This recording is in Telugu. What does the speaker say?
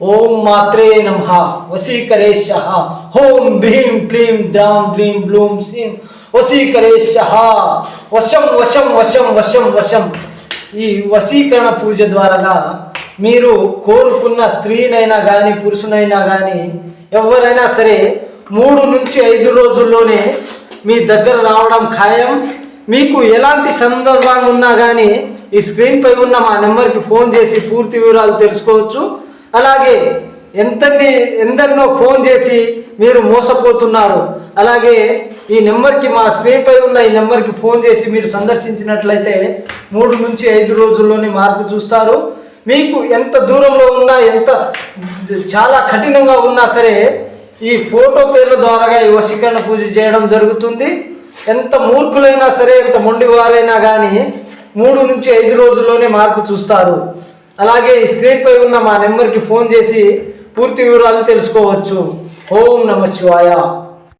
ఓం మాత్రే నమ వసీకరేశ హోం భీం క్లీం ద్రాం హ్రీం బ్లూం సీం వసీకరేశ వశం వశం వశం వశం వశం. ఈ వశీకరణ పూజ ద్వారాగా మీరు కోరుకున్న స్త్రీనైనా కానీ పురుషునైనా కానీ ఎవరైనా సరే మూడు నుంచి ఐదు రోజుల్లోనే మీ దగ్గర రావడం ఖాయం. మీకు ఎలాంటి సందర్భం ఉన్నా కానీ ఈ స్క్రీన్పై ఉన్న మా నెంబర్కి ఫోన్ చేసి పూర్తి వివరాలు తెలుసుకోవచ్చు. అలాగే ఎంతని ఎందరినో ఫోన్ చేసి మీరు మోసపోతున్నారు. అలాగే ఈ నెంబర్కి మా స్క్రీన్ పై ఉన్న ఈ నెంబర్కి ఫోన్ చేసి మీరు సందర్శించినట్లయితే మూడు నుంచి ఐదు రోజుల్లోనే మార్పు చూస్తారు. మీకు ఎంత దూరంలో ఉన్నా ఎంత చాలా కఠినంగా ఉన్నా సరే ఈ ఫోటో పేర్ల ద్వారా ఈ వశీకరణ పూజ చేయడం జరుగుతుంది. ఎంత మూర్ఖులైనా సరే ఎంత మొండి వారైనా కానీ మూడు నుంచి ఐదు రోజుల్లోనే మార్పు చూస్తారు. అలాగే ఈ స్క్రీన్ పై ఉన్న మా నెంబర్కి ఫోన్ చేసి పూర్తి వివరాలు తెలుసుకోవచ్చు. ఓం నమ శివాయ.